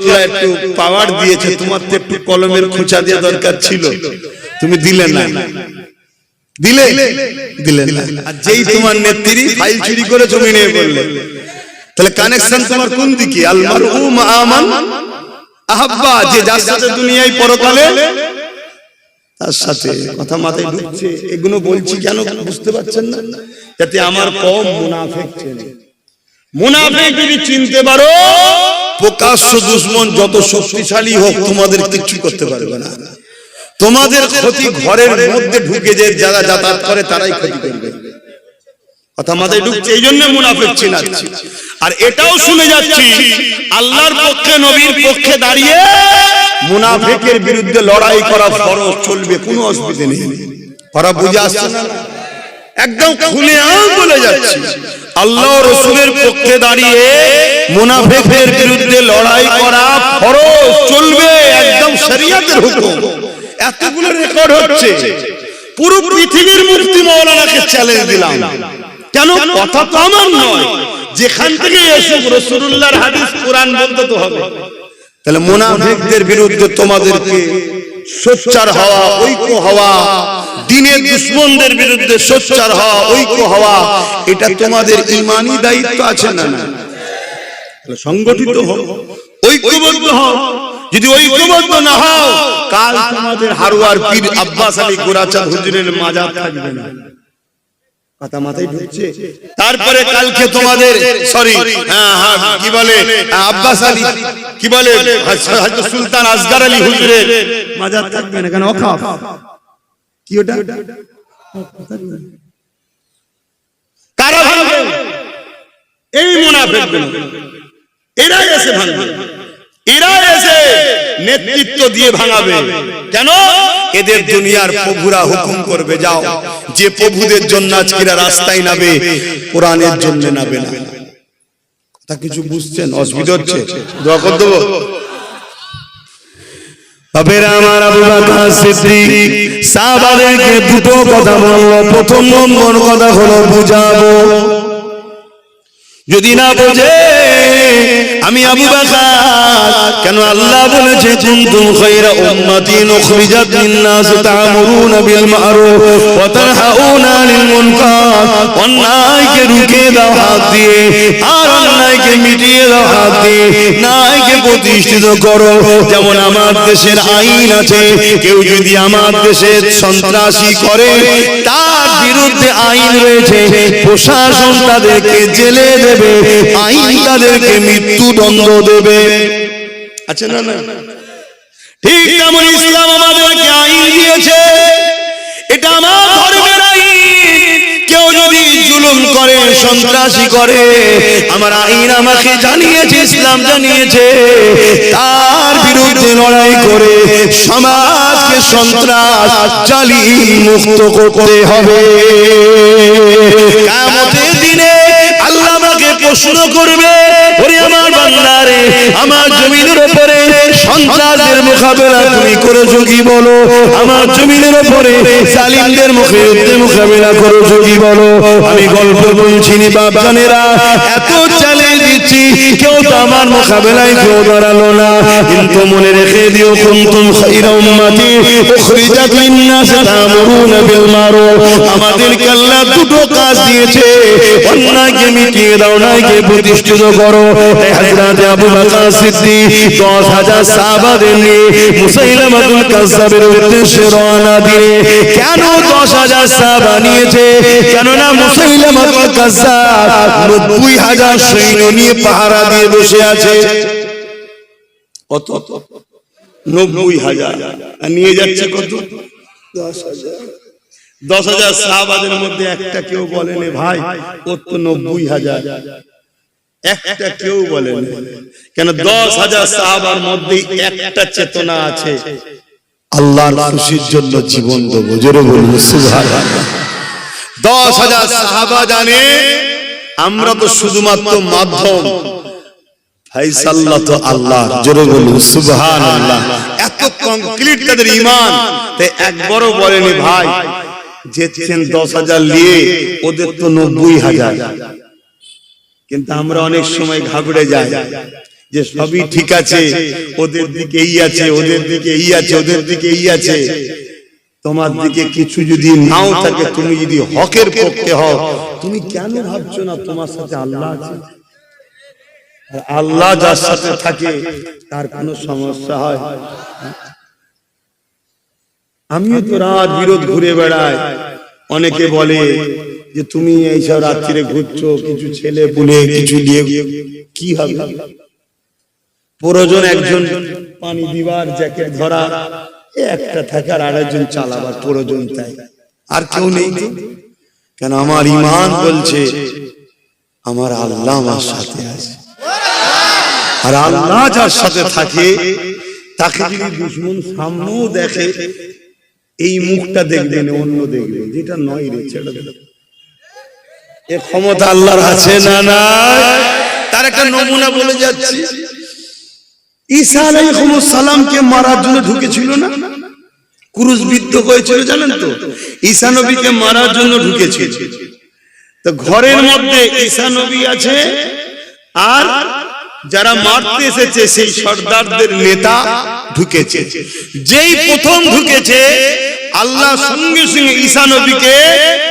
আল্লাহ একটু পাওয়ার দিয়েছে, তোমার তো একটু কলমের খোঁচা দেওয়া দরকার ছিল। তুমি দিলে না। দিলে? দিলে না। আর যেই তোমার নেত্রী ফাইল চুরি করে জমি নিয়ে বললে, তাহলে কানেকশন তোমার কোন দিকে? আল মারহু মা আমান আহাব্বা, যে যার সাথে দুনিয়ায় পরকালে তার সাথে কথা মাথায় ঢুকছে। এগুলো বলছি কেন বুঝতে পারছেন না? যাতে আমার কম মুনাফেক চেনে। মুনাফেক যদি চিনতে পারো প্রকাশ্য দুশ্মন যত শক্তিশালী হোক তোমাদের কিচ্ছু করতে পারবে না? তোমাদের ক্ষতি ঘরের মধ্যে ঢুকে যে যারা যাতায়াত করে, তারাই ক্ষতি করবে। আর এটাও শুনে যাচ্ছি, আল্লাহর পক্ষে, নবীর পক্ষে দাঁড়িয়ে মুনাফেকের বিরুদ্ধে লড়াই করা ফরজ চলবে, কোনো অসুবিধা নেই। করা বুঝে আসছে একদম খুলে আম বলে যাচ্ছি। আল্লাহ রসুলের পক্ষে দাঁড়িয়ে মুনাফেকের বিরুদ্ধে লড়াই করা ফরজ, চলবে, একদম শরিয়াতের হুকুম। এতগুলো রেকর্ড হচ্ছে। পুরো পৃথিবীর মুক্তি মৌলানাকে চ্যালেঞ্জ দিলাম। কেন? কথা তো আমার নয়। যেখান থেকে এসুক রসুল্লাহর হাদিস কোরআন বলতে তো হবে। তাহলে মুনাফিকদের বিরুদ্ধে তোমাদেরকে সোচ্চার হওয়া, ঐক্য হওয়া, দিনের দুশ্মনদের বিরুদ্ধে সোচ্চার হওয়া, ঐক্য হওয়া, এটা তোমাদের ইমানি দায়িত্ব আছে না না? সংগঠিত হও ঐক্যবদ্ধ হও। যদি ঐক্যবদ্ধ না হও, কাল তোমাদের হারুয়ার পীর আব্বাস আলী গোরাচাঁদ হুজুরের মাজার থাকবে না। তারপরে কালকে তোমাদের সরি হ্যাঁ হ্যাঁ কি বলে? আব্বাস আলী, কি বলে? সুলতান আসগার আলী হুজুরের মাজার থাকবে না, কেন কি ওটা? কারা ভাঙবে? এই এরা এসে ভাঙবে। এরা এসে নেতৃত্ব দিয়ে ভাঙাবে। কেন? এদের দুনিয়ার প্রভুরা হুকুম করবে, যাও। যে প্রভুদের জন্য আজকেরা রাস্তায় নাবে কোরআনের জন্য নাবে না। কথা কিছু বুঝছেন? অসুবিধা হচ্ছে? দোয়া করে দেবো? যদি না বোঝে আমি আবু বকর। কেন আল্লাহ বলেছে, কুনতুম খায়রা উম্মাতিন উখরিজাত লিন-নাস তা'মুরুনা বিল মা'রুফ ওয়া তানহাউনা আনিল মুনকার। অন্যায়কে রুখে দাও হাত দিয়ে। আর অন্যায়কে মিটিয়ে দাও ন্যায়কে প্রতিষ্ঠিত করো। যেমন আমার দেশের আইন আছে, কেউ যদি আমার দেশের সন্ত্রাসী করে, তার বিরুদ্ধে আইন রয়েছে। প্রশাসন তাদেরকে জেলে দেবে, আইন তাদেরকে মৃত্যুদণ্ড দেবে। আচ্ছা না না ঠিক তেমন ইসলাম আমাদেরকে আইন দিয়েছে। এটা আমার করে, সন্ত্রাসী করে। আমার আইন আমাকে জানিয়েছে, ইসলাম জানিয়েছে। তার বিরুদ্ধে লড়াই করে সমাজকে সন্ত্রাস চালি মুক্ত করতে হবে। দিনে আল্লাহ আমাকে প্রশ্ন করবে বান্দারে আমার জমিনের উপরে সন্ত্রাসের মোকাবেলা তুমি করেছ কি বলো? আমার জমিনের উপরে জালিমদের মুখে মোকাবেলা করেছ কি বলো? আমি গল্প বলছি বাবানেরা এত চ্যালেঞ্জ দিচ্ছি কেউ তো আমার মোকাবেলায় কেউ দাঁড়াল না। কিন্তু মনে রেখে দিও, কুনতুম বিল মারুফ। আমাদেরকে আল্লাহ দুটো কাজ দিয়েছে। মিটিয়ে দাও প্রতিষ্ঠিত করো। হযরত আবু বকর সিদ্দিক 10000 সাহাবাদের নিয়ে উদ্দেশ্যে রওনা কেন 10000 সাহাবা নিয়েছে? কেননা মুসাইলামাতুল কাজ্জাব 90000 সৈন্য নিয়ে পাহারা দিয়ে বসে আছে। কত নব্বই হাজার। নিয়ে যাচ্ছে কত? দশ হাজার। দশ হাজার সাহাবাদের মধ্যে একটা কেউ বলেনি, ভাই, ওর তো নব্বই হাজার। একটা কেউ বলেনি। কেন দশ হাজার সাহাবার মধ্যে একটা চেতনা আছে। আল্লাহর খুশির জন্য জীবন দেবো। জোরে বলব সুবহানাল্লাহ। দশ হাজার সাহাবা জানে আমরা তো শুধুমাত্র মাধ্যম। ফাইসাল্লাহ তো আল্লাহ জোরে বলুন সুবহানাল্লাহ। এত কমপ্লিট তাদের ঈমান তাই একবারও বলেনি ভাই দশ হাজার নিয়ে ওদের তো নব্বই হাজার। কিন্তু আমরা অনেক সময় ঘাবড়ে যাই যে সবই ঠিক আছে ওদের দিকে এই আছে ওদের দিকে এই আছে ওদের দিকে এই আছে। তোমার দিকে কিছু যদি নাও থাকে তুমি যদি হকের পক্ষে হও তুমি কেন ভাবছ না তোমার সাথে আল্লাহ আছে? আল্লাহ যার সাথে থাকে তার কোনো সমস্যা হয়? আমিও তো রাত বিরোধ ঘুরে বেড়াই। অনেকে বলে যে তুমি এইসব রাত্রিরে ঘুরছো কিছু ছেলে পুলে কিছু দিয়ে কি হবে? প্রয়োজন একজন পানি দিবার জ্যাকেট ধরা একটা থাকে আর আরেকজন চালাবার প্রয়োজন তাই। আর কেউ নেই? কেন আমার ইমান বলছে, আমার আল্লাহ আমার সাথে আছে। আর আল্লাহ যার সাথে থাকে, তাকে যদি দুশ্মন সামনেও দেখে, এই মুখটা দেখবে না অন্য দেখবে যেটা নয় রে দে। এ ক্ষমতা আল্লাহর আছে না না তার একটা নমুনা বলে যাচ্ছি। ঈসা আলাইহিস সালামকে মারার জন্য ঢুকেছিল না? ক্রুশ বিদ্ধ হয়েছিল, জানেন তো? ঈসা নবীকে মারার জন্য ঢুকেছিল। তো ঘরের মধ্যে ঈসা নবী আছে, আর যারা মারতে এসেছে, সেই সর্দারদের নেতা ঢুকেছে। যেই প্রথম ঢুকেছে, আল্লাহ সঙ্গে সঙ্গে ঈসা নবীকে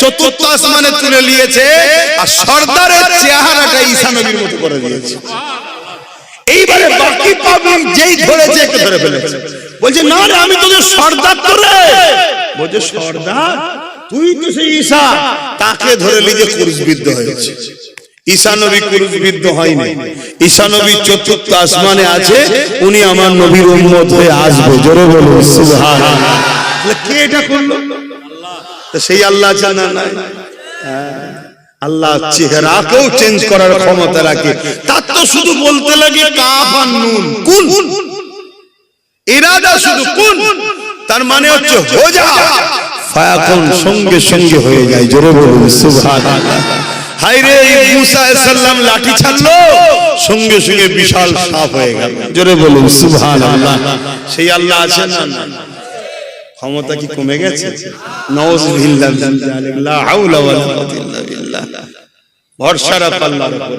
চতুর্থ আসমানে তুলে নিয়েছে, আর সর্দারের চেহারাটা ঈসা নবীর মতো করে দিয়েছে। এইবারে বাকি পাবলিক যেই ধরেছে একে ধরে ফেলেছে। বলছে, না রে, আমি তোকে সর্দার তো রে। বলছে, সর্দার? তুই তো সেই ঈসা তাকে ধরে নিজে ক্রুশবিদ্ধ হয়েছে। ঈসা নবী ক্রুশবিদ্ধ হয়নি। ঈসা নবী চতুর্থ আসমানে আছে। উনি আমার নবীর উম্মত হয়ে আসবে। জোরে বলুন, সুবহানাল্লাহ। কে এটা করল? তো সেই আল্লাহ জানা নাই? হ্যাঁ। আল্লাহ চেহারাকেও চেঞ্জ করার ক্ষমতা রাখে। তার তো শুধু বলতে লাগে কাফ আর নুন। কুন? ইরাদা শুধু কুন? তার মানে হচ্ছে হো যা ফায়াকুন সঙ্গে সঙ্গে হয়ে যায় জোরে বলুন সুবহানাল্লাহ। মুসা সাল্লাম লাঠি ছাড়লো সঙ্গে সঙ্গে বিশাল সাপ হয়ে গেল। জোরে বলুন সুবহানাল্লাহ। সেই আল্লাহ আছেন না? ক্ষমতা কি কমে গেছে? ভরসা রাখ আল্লাহর উপর।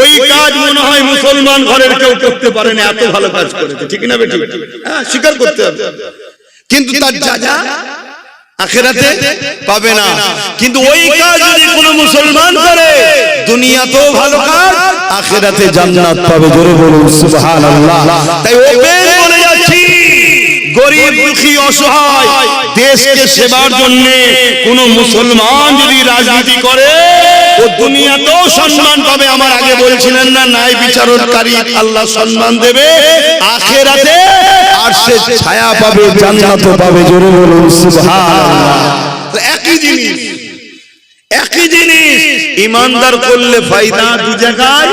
ওই কাজ মনে হয় মুসলমান ঘরের কেউ করতে পারে না এত ভালো কাজ করেছে ঠিক না বেটি? হ্যাঁ স্বীকার করতে হবে। কিন্তু তার যা যা আখেরাতে পাবে না। কিন্তু ওই কাজ যদি কোনো মুসলমান করে দুনিয়াতেও ভালো কাজ আখেরাতে জান্নাত পাবে জোরে বলুন সুবহানাল্লাহ। তাই ওপেন বলে যাচ্ছি গরিব দুঃখী অসহায় দেশকে সেবার জন্য কোন মুসলমান যদি রাজনীতি করে ও আগে বলছিলেন না নাই আল্লাহ দেবে। একই জিনিস ইমানদার করলে ফায়দা দু জায়গায়,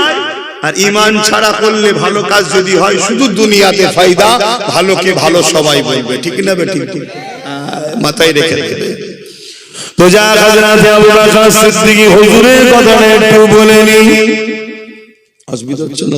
আর ইমান ছাড়া করলে ভালো কাজ যদি হয়, শুধু দুনিয়াতে ফায়দা, ভালোকে ভালো সবাই বলবে। ঠিক না বে ঠিক মাথায় রেখে দেবে। তো যা হাজরাতে আবু বকর সিদ্দিকী হুজুরের কথাটা একটু বলে নি অসুবিধা হচ্ছে না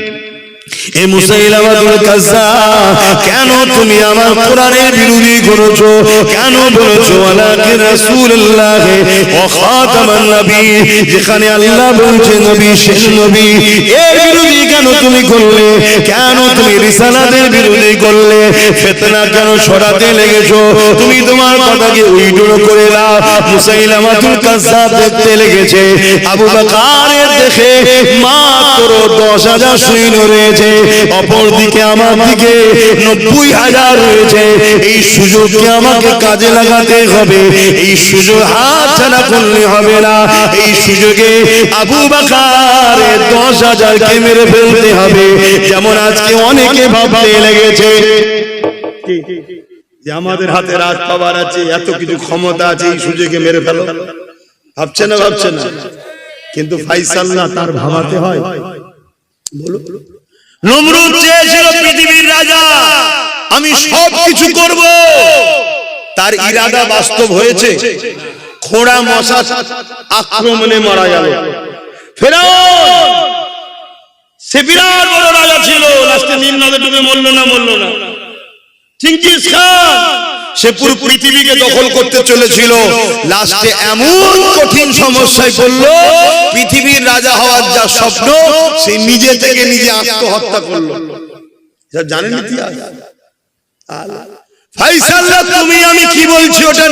এ মুসাইলামাতুল কেন তুমি আমার কোরআনের বিরোধী করেছ? কেন বলেছ, আলাকে রাসূলুল্লাহ ও খাতামান নবী যেখানে আল্লাহ বলছে, নবী শেষ নবী এর বিরোধী তুমি করলে? কেন তুমি রিসালাদের বিরোধী করলে? ফেতনা কেন ছড়াতে লেগেছো? তুমি তোমার কথাকে করে দাও। দেখতে লেগেছে। আবু বকরের দেখে মাত্র দশ হাজার সৈন্য রয়েছে। অপর দিকে আমার দিকে নব্বই হাজার রয়েছে। এই সুযোগকে আমাকে কাজে লাগাতে হবে। এই সুযোগ হাত ছাড়া করলে হবে না। এই সুযোগে আবু বাকার দশ হাজারকে মেরে ফেলতে হবে যেমন আজকে অনেকে ভাবতে লেগেছে যে আমাদের হাতে রাত পাওয়ার আছে এত কিছু ক্ষমতা আছে এই সুযোগে মেরে ফেলো। ভাবছে না ভাবছে না? কিন্তু ফাইসাল না তার ভাবাতে হয়। বলো। নমরুদ চেয়েছিল পৃথিবীর রাজা আমি সব কিছু করব। তার ইরাদা বাস্তব হয়েছে। খোড়া মশা আক্রমণে মারা গেল। ফেরাউন! সে বিরাট বড় রাজা ছিল, লাস্টে নীল নদে ডুবে মরল না মরল না। চিঙ্গিস খান, সে পুরো পৃথিবীকে দখল করতে চলেছিল। লাস্টে এমন কঠিন সমস্যায় পড়ল, পৃথিবীর রাজা হওয়ার যা স্বপ্ন, সে নিজে থেকে নিজে আত্মহত্যা করল। জানেন ইতিহাস তুমি আমি কি বলছি ওটা